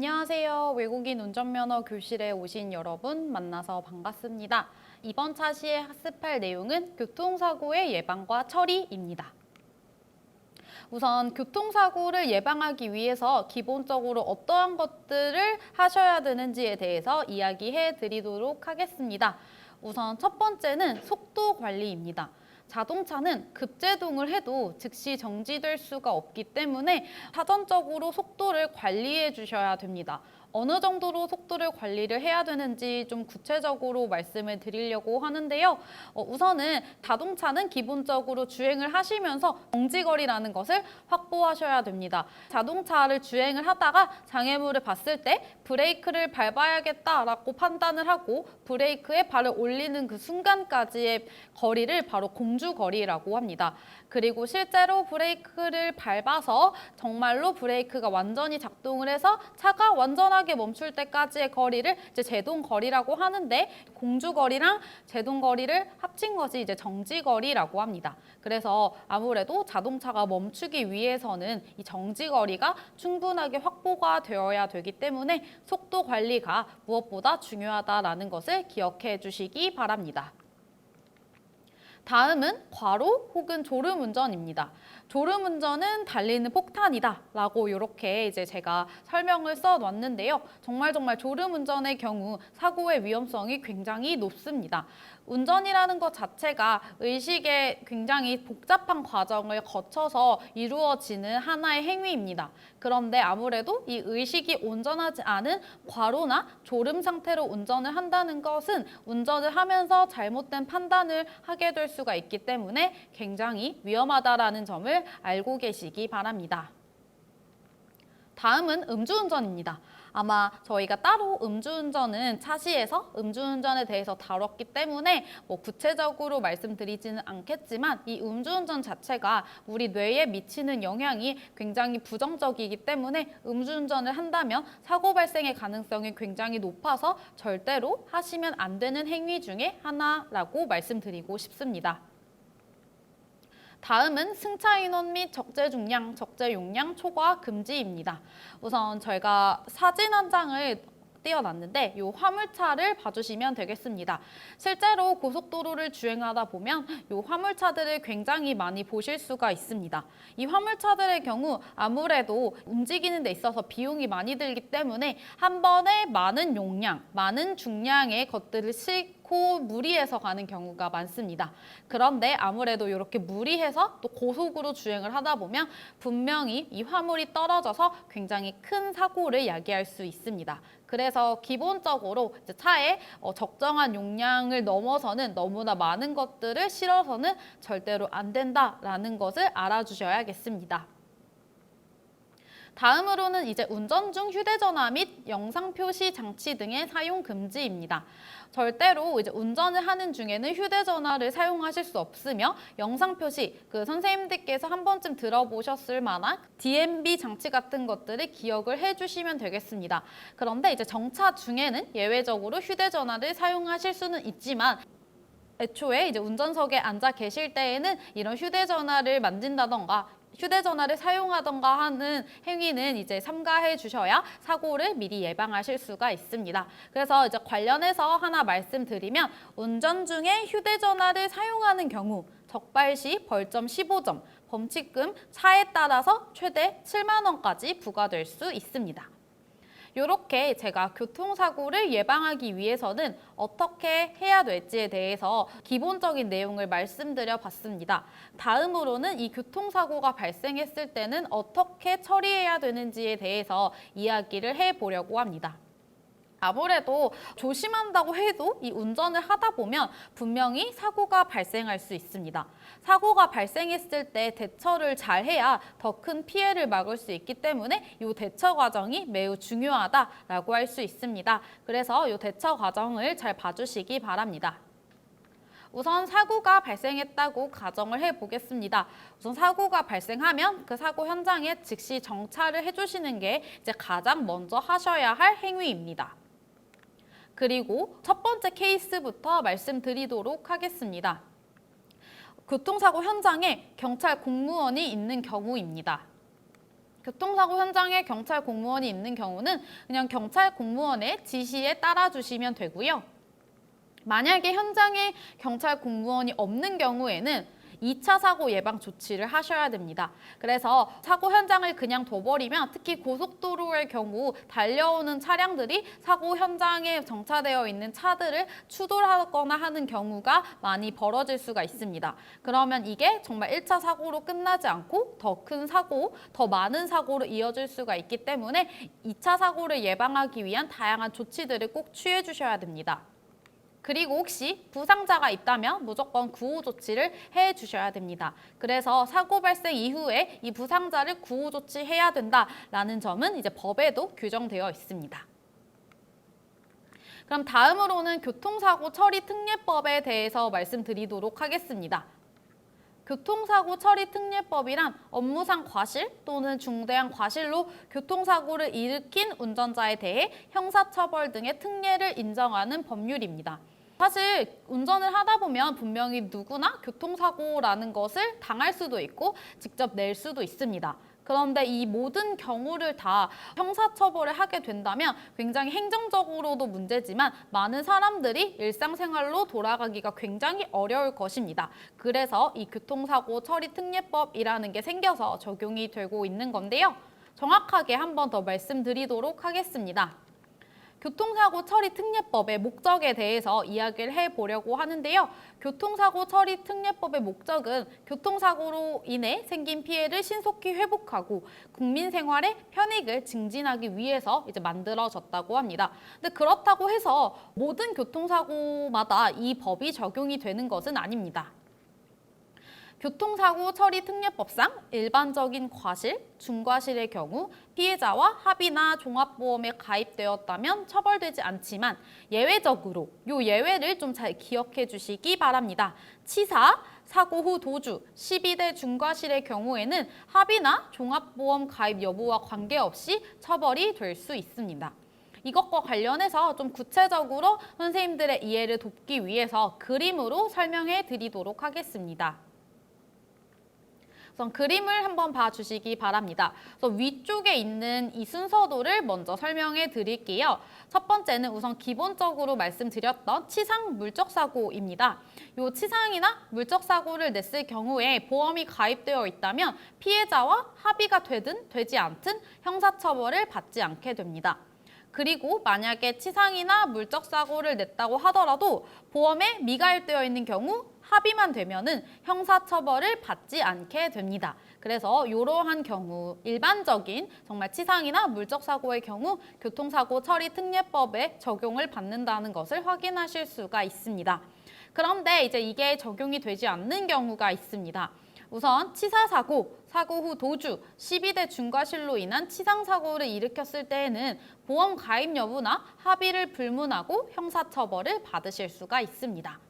안녕하세요. 외국인 운전면허 교실에 오신 여러분 만나서 반갑습니다. 이번 차시에 학습할 내용은 교통사고의 예방과 처리입니다. 우선 교통사고를 예방하기 위해서 기본적으로 어떠한 것들을 하셔야 되는지에 대해서 이야기해 드리도록 하겠습니다. 우선 첫 번째는 속도 관리입니다. 자동차는 급제동을 해도 즉시 정지될 수가 없기 때문에 사전적으로 속도를 관리해 주셔야 됩니다. 어느 정도로 속도를 관리를 해야 되는지 좀 구체적으로 말씀을 드리려고 하는데요. 어, 우선은 자동차는 기본적으로 주행을 하시면서 정지거리라는 것을 확보하셔야 됩니다. 자동차를 주행을 하다가 장애물을 봤을 때 브레이크를 밟아야겠다라고 판단을 하고 브레이크에 발을 올리는 그 순간까지의 거리를 바로 공주거리라고 합니다. 그리고 실제로 브레이크를 밟아서 정말로 브레이크가 완전히 작동을 해서 차가 완전하게 멈출 때까지의 거리를 이제 제동 거리라고 하는데 공주 거리랑 제동 거리를 합친 것이 이제 정지 거리라고 합니다. 그래서 아무래도 자동차가 멈추기 위해서는 이 정지 거리가 충분하게 확보가 되어야 되기 때문에 속도 관리가 무엇보다 중요하다라는 것을 기억해 주시기 바랍니다. 다음은 과로 혹은 졸음 운전입니다. 졸음 운전은 달리는 폭탄이다 라고 이렇게 이제 제가 설명을 써 놨는데요. 정말 정말 졸음 운전의 경우 사고의 위험성이 굉장히 높습니다. 운전이라는 것 자체가 의식의 굉장히 복잡한 과정을 거쳐서 이루어지는 하나의 행위입니다. 그런데 아무래도 이 의식이 온전하지 않은 과로나 졸음 상태로 운전을 한다는 것은 운전을 하면서 잘못된 판단을 하게 될 수가 있기 때문에 굉장히 위험하다라는 점을 알고 계시기 바랍니다. 다음은 음주운전입니다. 아마 저희가 따로 음주운전은 차시에서 음주운전에 대해서 다뤘기 때문에 뭐 구체적으로 말씀드리지는 않겠지만 이 음주운전 자체가 우리 뇌에 미치는 영향이 굉장히 부정적이기 때문에 음주운전을 한다면 사고 발생의 가능성이 굉장히 높아서 절대로 하시면 안 되는 행위 중에 하나라고 말씀드리고 싶습니다. 다음은 승차 인원 및 적재 중량, 적재 용량 초과 금지입니다. 우선 저희가 사진 한 장을 띄어놨는데 이 화물차를 봐주시면 되겠습니다. 실제로 고속도로를 주행하다 보면 이 화물차들을 굉장히 많이 보실 수가 있습니다. 이 화물차들의 경우 아무래도 움직이는 데 있어서 비용이 많이 들기 때문에 한 번에 많은 용량, 많은 중량의 것들을 싣고 무리해서 가는 경우가 많습니다. 그런데 아무래도 이렇게 무리해서 또 고속으로 주행을 하다 보면 분명히 이 화물이 떨어져서 굉장히 큰 사고를 야기할 수 있습니다. 그래서 기본적으로 차에 어, 적정한 용량을 넘어서는 너무나 많은 것들을 실어서는 절대로 안 된다라는 것을 알아주셔야겠습니다. 다음으로는 이제 운전 중 휴대전화 및 영상 표시 장치 등의 사용 금지입니다. 절대로 이제 운전을 하는 중에는 휴대전화를 사용하실 수 없으며 영상 표시 그 선생님들께서 한 번쯤 들어보셨을 만한 DMB 장치 같은 것들을 기억을 해주시면 되겠습니다. 그런데 이제 정차 중에는 예외적으로 휴대전화를 사용하실 수는 있지만 애초에 이제 운전석에 앉아 계실 때에는 이런 휴대전화를 만진다던가 휴대전화를 사용하던가 하는 행위는 이제 삼가해 주셔야 사고를 미리 예방하실 수가 있습니다. 그래서 이제 관련해서 하나 말씀드리면 운전 중에 휴대전화를 사용하는 경우 적발 시 벌점 15점, 범칙금 차에 따라서 최대 7만 원까지 부과될 수 있습니다. 이렇게 제가 교통사고를 예방하기 위해서는 어떻게 해야 될지에 대해서 기본적인 내용을 말씀드려 봤습니다. 다음으로는 이 교통사고가 발생했을 때는 어떻게 처리해야 되는지에 대해서 이야기를 해 보려고 합니다. 아무래도 조심한다고 해도 이 운전을 하다 보면 분명히 사고가 발생할 수 있습니다. 사고가 발생했을 때 대처를 잘 해야 더 큰 피해를 막을 수 있기 때문에 이 대처 과정이 매우 중요하다라고 할 수 있습니다. 그래서 이 대처 과정을 잘 봐주시기 바랍니다. 우선 사고가 발생했다고 가정을 해보겠습니다. 우선 사고가 발생하면 그 사고 현장에 즉시 정차를 해주시는 게 이제 가장 먼저 하셔야 할 행위입니다. 그리고 첫 번째 케이스부터 말씀드리도록 하겠습니다. 교통사고 현장에 경찰 공무원이 있는 경우입니다. 교통사고 현장에 경찰 공무원이 있는 경우는 그냥 경찰 공무원의 지시에 따라주시면 되고요. 만약에 현장에 경찰 공무원이 없는 경우에는 2차 사고 예방 조치를 하셔야 됩니다. 그래서 사고 현장을 그냥 둬버리면 특히 고속도로의 경우 달려오는 차량들이 사고 현장에 정차되어 있는 차들을 추돌하거나 하는 경우가 많이 벌어질 수가 있습니다. 그러면 이게 정말 1차 사고로 끝나지 않고 더 큰 사고, 더 많은 사고로 이어질 수가 있기 때문에 2차 사고를 예방하기 위한 다양한 조치들을 꼭 취해 주셔야 됩니다. 그리고 혹시 부상자가 있다면 무조건 구호 조치를 해 주셔야 됩니다. 그래서 사고 발생 이후에 이 부상자를 구호 조치해야 된다라는 점은 이제 법에도 규정되어 있습니다. 그럼 다음으로는 교통사고 처리 특례법에 대해서 말씀드리도록 하겠습니다. 교통사고 처리 특례법이란 업무상 과실 또는 중대한 과실로 교통사고를 일으킨 운전자에 대해 형사처벌 등의 특례를 인정하는 법률입니다. 사실 운전을 하다 보면 분명히 누구나 교통사고라는 것을 당할 수도 있고 직접 낼 수도 있습니다. 그런데 이 모든 경우를 다 형사처벌을 하게 된다면 굉장히 행정적으로도 문제지만 많은 사람들이 일상생활로 돌아가기가 굉장히 어려울 것입니다. 그래서 이 교통사고 처리 특례법이라는 게 생겨서 적용이 되고 있는 건데요. 정확하게 한 번 더 말씀드리도록 하겠습니다. 교통사고 처리 특례법의 목적에 대해서 이야기를 해보려고 하는데요. 교통사고 처리 특례법의 목적은 교통사고로 인해 생긴 피해를 신속히 회복하고 국민 생활의 편익을 증진하기 위해서 이제 만들어졌다고 합니다. 근데 그렇다고 해서 모든 교통사고마다 이 법이 적용이 되는 것은 아닙니다. 교통사고 처리 특례법상 일반적인 과실, 중과실의 경우 피해자와 합의나 종합보험에 가입되었다면 처벌되지 않지만 예외적으로 요 예외를 좀 잘 기억해 주시기 바랍니다. 치사, 사고 후 도주, 12대 중과실의 경우에는 합의나 종합보험 가입 여부와 관계없이 처벌이 될 수 있습니다. 이것과 관련해서 좀 구체적으로 선생님들의 이해를 돕기 위해서 그림으로 설명해 드리도록 하겠습니다. 우선 그림을 한번 봐주시기 바랍니다. 그래서 위쪽에 있는 이 순서도를 먼저 설명해 드릴게요. 첫 번째는 우선 기본적으로 말씀드렸던 치상 물적 사고입니다. 이 치상이나 물적 사고를 냈을 경우에 보험이 가입되어 있다면 피해자와 합의가 되든 되지 않든 형사처벌을 받지 않게 됩니다. 그리고 만약에 치상이나 물적 사고를 냈다고 하더라도 보험에 미가입되어 있는 경우 합의만 되면은 형사처벌을 받지 않게 됩니다. 그래서 이러한 경우 일반적인 정말 치상이나 물적 사고의 경우 교통사고 처리 특례법에 적용을 받는다는 것을 확인하실 수가 있습니다. 그런데 이제 이게 적용이 되지 않는 경우가 있습니다. 우선 치사사고, 사고 후 도주, 12대 중과실로 인한 치상사고를 일으켰을 때에는 보험 가입 여부나 합의를 불문하고 형사처벌을 받으실 수가 있습니다.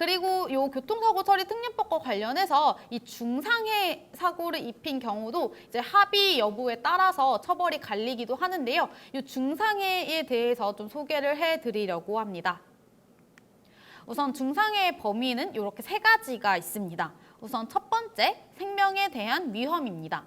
그리고 요 교통사고 처리 특례법과 관련해서 이 중상해 사고를 입힌 경우도 이제 합의 여부에 따라서 처벌이 갈리기도 하는데요. 이 중상해에 대해서 좀 소개를 해드리려고 합니다. 우선 중상해의 범위는 이렇게 세 가지가 있습니다. 우선 첫 번째, 생명에 대한 위험입니다.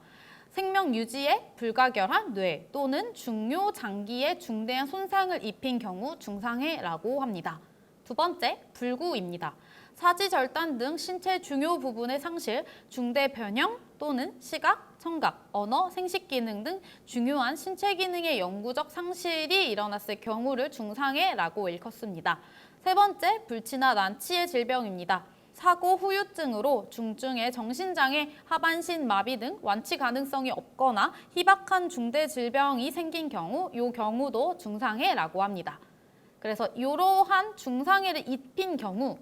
생명 유지에 불가결한 뇌 또는 중요 장기에 중대한 손상을 입힌 경우 중상해라고 합니다. 두 번째, 불구입니다. 사지절단 등 신체 중요 부분의 상실, 중대 변형 또는 시각, 청각, 언어, 생식 기능 등 중요한 신체 기능의 영구적 상실이 일어났을 경우를 중상해라고 일컫습니다. 세 번째, 불치나 난치의 질병입니다. 사고 후유증으로 중증의 정신장애, 하반신 마비 등 완치 가능성이 없거나 희박한 중대 질병이 생긴 경우, 이 경우도 중상해라고 합니다. 그래서 이러한 중상해를 입힌 경우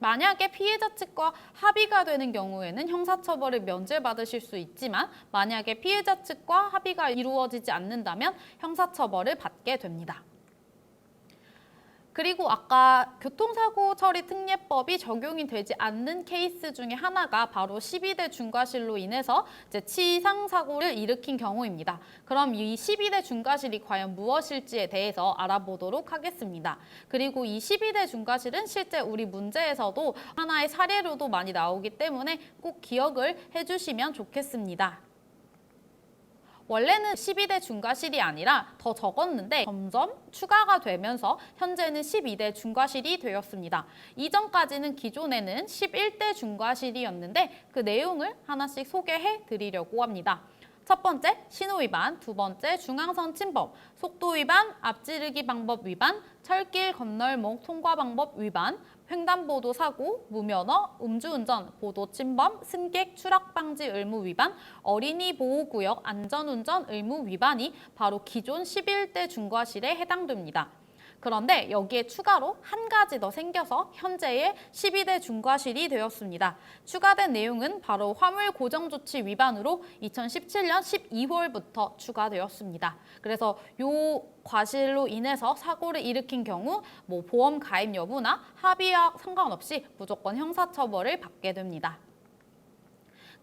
만약에 피해자 측과 합의가 되는 경우에는 형사처벌을 면제받으실 수 있지만 만약에 피해자 측과 합의가 이루어지지 않는다면 형사처벌을 받게 됩니다. 그리고 아까 교통사고 처리 특례법이 적용이 되지 않는 케이스 중에 하나가 바로 12대 중과실로 인해서 이제 치상 사고를 일으킨 경우입니다. 그럼 이 12대 중과실이 과연 무엇일지에 대해서 알아보도록 하겠습니다. 그리고 이 12대 중과실은 실제 우리 문제에서도 하나의 사례로도 많이 나오기 때문에 꼭 기억을 해주시면 좋겠습니다. 원래는 12대 중과실이 아니라 더 적었는데 점점 추가가 되면서 현재는 12대 중과실이 되었습니다. 이전까지는 기존에는 11대 중과실이었는데 그 내용을 하나씩 소개해 드리려고 합니다. 첫 번째, 신호 위반, 두 번째, 중앙선 침범, 속도 위반, 앞지르기 방법 위반, 철길 건널목 통과 방법 위반, 횡단보도 사고, 무면허, 음주운전, 보도 침범, 승객 추락 방지 의무 위반, 어린이 보호구역 안전운전 의무 위반이 바로 기존 11대 중과실에 해당됩니다. 그런데 여기에 추가로 한 가지 더 생겨서 현재의 12대 중과실이 되었습니다. 추가된 내용은 바로 화물 고정 조치 위반으로 2017년 12월부터 추가되었습니다. 그래서 요 과실로 인해서 사고를 일으킨 경우 뭐 보험 가입 여부나 합의와 상관없이 무조건 형사처벌을 받게 됩니다.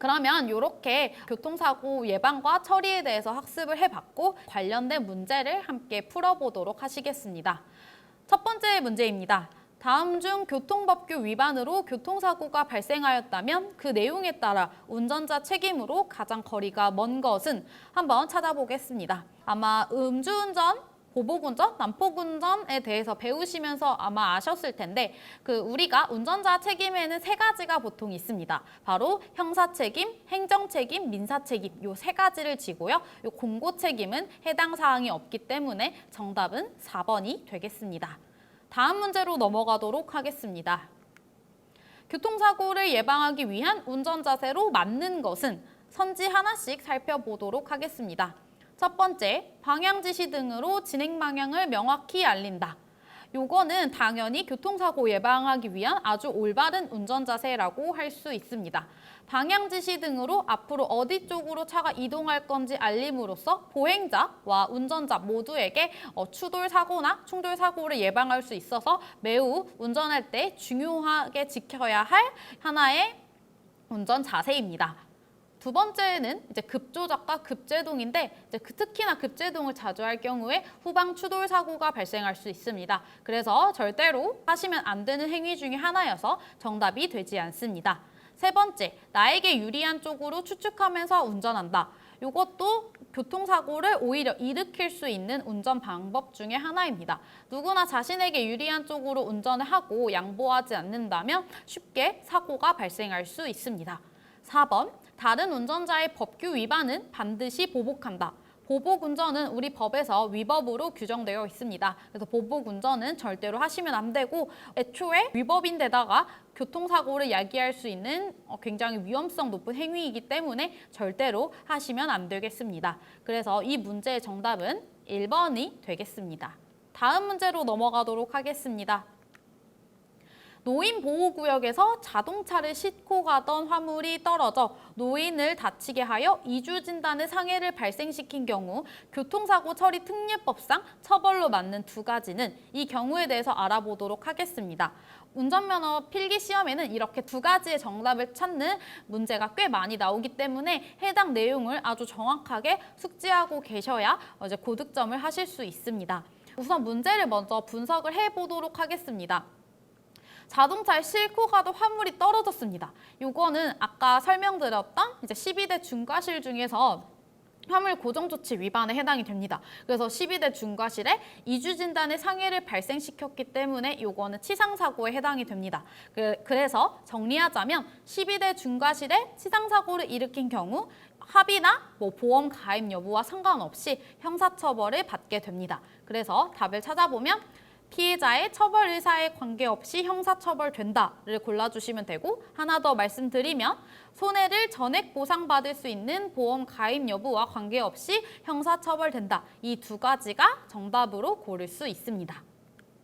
그러면 이렇게 교통사고 예방과 처리에 대해서 학습을 해봤고 관련된 문제를 함께 풀어보도록 하시겠습니다. 첫 번째 문제입니다. 다음 중 교통법규 위반으로 교통사고가 발생하였다면 그 내용에 따라 운전자 책임으로 가장 거리가 먼 것은 한번 찾아보겠습니다. 아마 음주운전, 보복운전, 난폭운전에 대해서 배우시면서 아마 아셨을 텐데 그 우리가 운전자 책임에는 세 가지가 보통 있습니다. 바로 형사 책임, 행정 책임, 민사 책임 요 세 가지를 지고요. 요 공고 책임은 해당 사항이 없기 때문에 정답은 4번이 되겠습니다. 다음 문제로 넘어가도록 하겠습니다. 교통사고를 예방하기 위한 운전 자세로 맞는 것은 선지 하나씩 살펴보도록 하겠습니다. 첫 번째, 방향 지시 등으로 진행 방향을 명확히 알린다. 요거는 당연히 교통사고 예방하기 위한 아주 올바른 운전 자세라고 할 수 있습니다. 방향 지시 등으로 앞으로 어디 쪽으로 차가 이동할 건지 알림으로써 보행자와 운전자 모두에게 어, 추돌 사고나 충돌 사고를 예방할 수 있어서 매우 운전할 때 중요하게 지켜야 할 하나의 운전 자세입니다. 두 번째는 이제 급조작과 급제동인데 이제 그 특히나 급제동을 자주 할 경우에 후방 추돌 사고가 발생할 수 있습니다. 그래서 절대로 하시면 안 되는 행위 중에 하나여서 정답이 되지 않습니다. 세 번째, 나에게 유리한 쪽으로 추측하면서 운전한다. 이것도 교통사고를 오히려 일으킬 수 있는 운전 방법 중에 하나입니다. 누구나 자신에게 유리한 쪽으로 운전을 하고 양보하지 않는다면 쉽게 사고가 발생할 수 있습니다. 4번, 다른 운전자의 법규 위반은 반드시 보복한다. 보복 운전은 우리 법에서 위법으로 규정되어 있습니다. 그래서 보복 운전은 절대로 하시면 안 되고 애초에 위법인데다가 교통사고를 야기할 수 있는 어, 굉장히 위험성 높은 행위이기 때문에 절대로 하시면 안 되겠습니다. 그래서 이 문제의 정답은 1번이 되겠습니다. 다음 문제로 넘어가도록 하겠습니다. 노인 보호구역에서 자동차를 싣고 가던 화물이 떨어져 노인을 다치게 하여 이주 진단의 상해를 발생시킨 경우 교통사고 처리 특례법상 처벌로 맞는 두 가지는 이 경우에 대해서 알아보도록 하겠습니다. 운전면허 필기 시험에는 이렇게 두 가지의 정답을 찾는 문제가 꽤 많이 나오기 때문에 해당 내용을 아주 정확하게 숙지하고 계셔야 이제 고득점을 하실 수 있습니다. 우선 문제를 먼저 분석을 해보도록 하겠습니다. 자동차에 싣고 가던 화물이 떨어졌습니다. 요거는 아까 설명드렸던 이제 12대 중과실 중에서 화물 고정 조치 위반에 해당이 됩니다. 그래서 12대 중과실에 이주 진단의 상해를 발생시켰기 때문에 요거는 치상 사고에 해당이 됩니다. 그, 그래서 정리하자면 12대 중과실에 치상 사고를 일으킨 경우 합의나 뭐 보험 가입 여부와 상관없이 형사처벌을 받게 됩니다. 그래서 답을 찾아보면 피해자의 처벌 의사에 관계없이 형사처벌된다를 골라주시면 되고 하나 더 말씀드리면 손해를 전액 보상받을 수 있는 보험 가입 여부와 관계없이 형사처벌된다. 이 두 가지가 정답으로 고를 수 있습니다.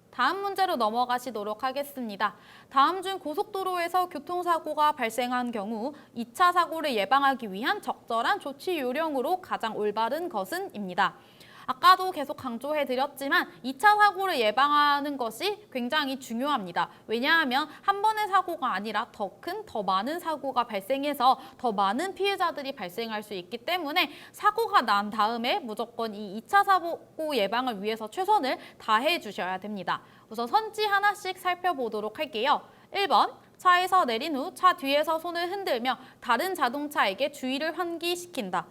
다음 문제로 넘어가시도록 하겠습니다. 다음 중 고속도로에서 교통사고가 발생한 경우 2차 사고를 예방하기 위한 적절한 조치 요령으로 가장 올바른 것은 입니다. 아까도 계속 강조해 드렸지만 2차 사고를 예방하는 것이 굉장히 중요합니다. 왜냐하면 한 번의 사고가 아니라 더 큰, 더 많은 사고가 발생해서 더 많은 피해자들이 발생할 수 있기 때문에 사고가 난 다음에 무조건 이 2차 사고 예방을 위해서 최선을 다해 주셔야 됩니다. 우선 선지 하나씩 살펴보도록 할게요. 1번 차에서 내린 후 차 뒤에서 손을 흔들며 다른 자동차에게 주의를 환기시킨다.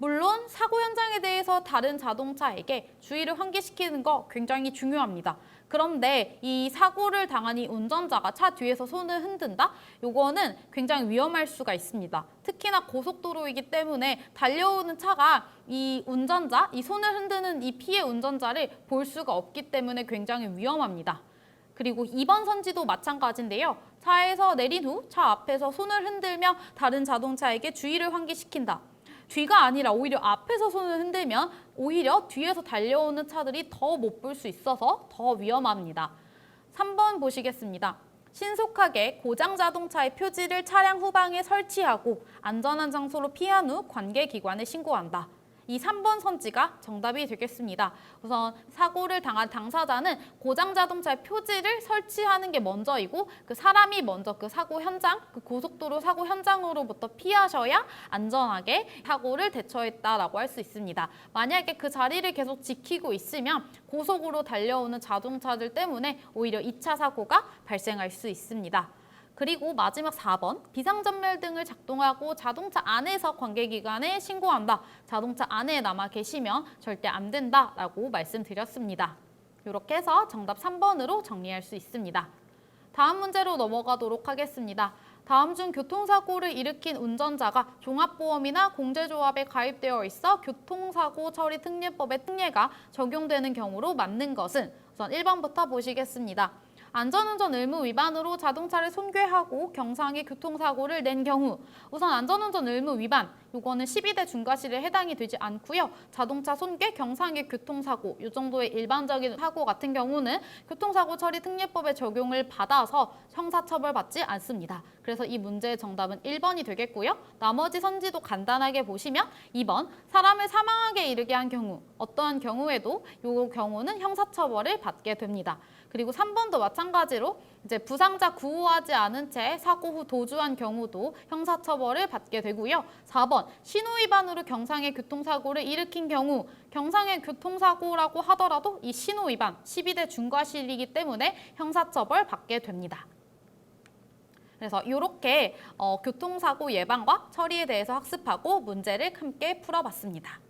물론 사고 현장에 대해서 다른 자동차에게 주의를 환기시키는 거 굉장히 중요합니다. 그런데 이 사고를 당한 이 운전자가 차 뒤에서 손을 흔든다? 요거는 굉장히 위험할 수가 있습니다. 특히나 고속도로이기 때문에 달려오는 차가 이 운전자, 이 손을 흔드는 이 피해 운전자를 볼 수가 없기 때문에 굉장히 위험합니다. 그리고 2번 선지도 마찬가지인데요. 차에서 내린 후 차 앞에서 손을 흔들며 다른 자동차에게 주의를 환기시킨다. 뒤가 아니라 오히려 앞에서 손을 흔들면 오히려 뒤에서 달려오는 차들이 더 못 볼 수 있어서 더 위험합니다. 3번 보시겠습니다. 신속하게 고장 자동차의 표지를 차량 후방에 설치하고 안전한 장소로 피한 후 관계 기관에 신고한다. 이 3번 선지가 정답이 되겠습니다. 우선 사고를 당한 당사자는 고장 자동차의 표지를 설치하는 게 먼저이고 그 사람이 먼저 그 사고 현장, 그 고속도로 사고 현장으로부터 피하셔야 안전하게 사고를 대처했다라고 할 수 있습니다. 만약에 그 자리를 계속 지키고 있으면 고속으로 달려오는 자동차들 때문에 오히려 2차 사고가 발생할 수 있습니다. 그리고 마지막 4번 비상전멸 등을 작동하고 자동차 안에서 관계기관에 신고한다. 자동차 안에 남아 계시면 절대 안 된다라고 말씀드렸습니다. 이렇게 해서 정답 3번으로 정리할 수 있습니다. 다음 문제로 넘어가도록 하겠습니다. 다음 중 교통사고를 일으킨 운전자가 종합보험이나 공제조합에 가입되어 있어 교통사고 처리 특례법의 특례가 적용되는 경우로 맞는 것은 우선 1번부터 보시겠습니다. 안전운전 의무 위반으로 자동차를 손괴하고 경상의 교통사고를 낸 경우 우선 안전운전 의무 위반 요거는 12대 중과실에 해당이 되지 않고요. 자동차 손괴, 경상의 교통사고 이 정도의 일반적인 사고 같은 경우는 교통사고 처리 특례법의 적용을 받아서 형사처벌받지 않습니다. 그래서 이 문제의 정답은 1번이 되겠고요. 나머지 선지도 간단하게 보시면 2번 사람을 사망하게 이르게 한 경우 어떠한 경우에도 요 경우는 형사처벌을 받게 됩니다. 그리고 3번도 마찬가지로 이제 부상자 구호하지 않은 채 사고 후 도주한 경우도 형사처벌을 받게 되고요. 4번 신호 위반으로 경상의 교통사고를 일으킨 경우 경상의 교통사고라고 하더라도 이 신호 위반 12대 중과실이기 때문에 형사처벌 받게 됩니다. 그래서 이렇게 어, 교통사고 예방과 처리에 대해서 학습하고 문제를 함께 풀어봤습니다.